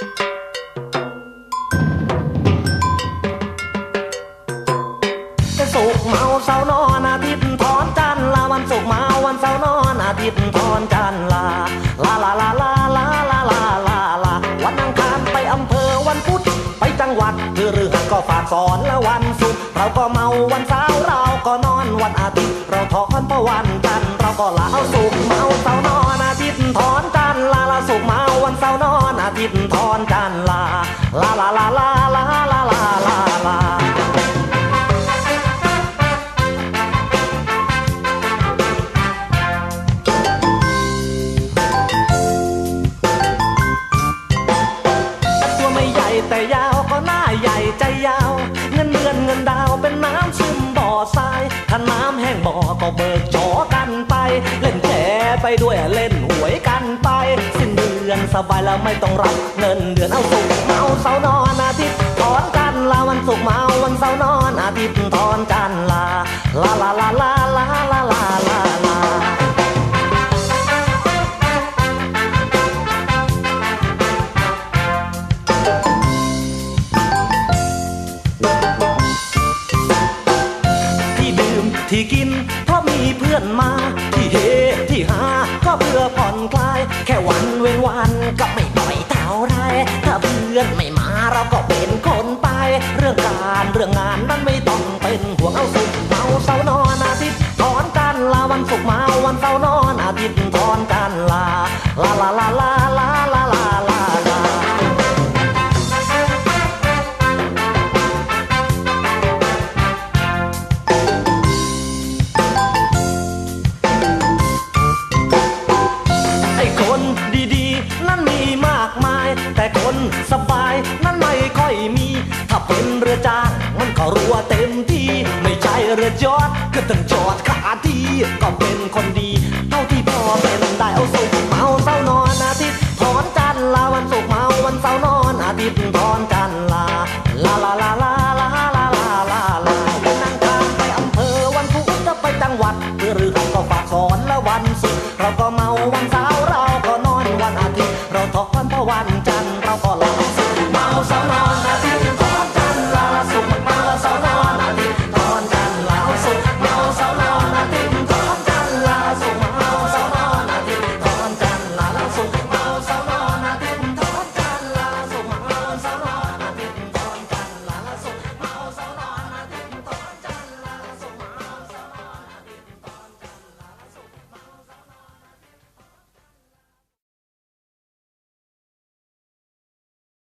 สุกเมาเสาร์นอนอาทิตย์ถอนจันลาวันศุกเมาวันเสาร์นอนอาทิตย์ถอนจันลาลาลาลาลาลาลาลาลาลาวันอังคารไปอำเภอวันพุธไปจังหวัดพฤหัสก็ฝากสอนและวันศุกเราก็เมาวันเสาร์เราก็นอนวันอาทิตย์เราถอนเพราะวันจันเราก็ลาเอาสุกเมาเสาร์นอนอาทิตย์ถอนจันลาลาสุกเมา ทิตย์ถอนจันลา ลาลาลาลาลาลาลาลาลาตัวไม่ใหญ่แต่ยาวก็หน้าใหญ่ใจยาว เงินเดือนเงินดาวเป็นน้ำซึมบ่อทรายถ้าน้ำแห้งบ่อก็เบิกจอกันไป เล่นแชร์ไปด้วยเล่นหวยกันไปสิ้น อนสบายแล้วไม่ต้องรับเงินเดือนเอาสุกเมาเสาร์นอนอาทิตย์ถอนกันลาวันศุกเมาวันเสาร์นอนอาทิตย์ถอนกันลาลาลาลาลาลาลาลาลาลาที่ดื่มที่กินเพราะมีเพื่อนมา พื่อนไม่มาเราก็เป็นคนไป เรื่องการเรื่องงานนั้นไม่ต้องเป็นห่วงเอาสุดเมาเสาร์นอน เต็มที่ ไม่ใช่เรือจอดก็ต้องจอดขาที่ก็เป็นคนดี เท่าที่พอเป็นได้เอาสุกร์เมาเสาร์นอนอาทิตย์ถอนจันทร์ลาวันศุกร์เมาวันเสาร์นอนอาทิตย์ถอนจันทร์ลาลาลาลาลาลาลาลาลาลาวันอังคารไปอำเภอวันพุธก็ไปจังหวัดเพฤหัสก็ฝากสอนและวันศุกร์เราก็เมาวันเสาร์เราก็นอนวันอาทิตย์เราถอนเพราะวัน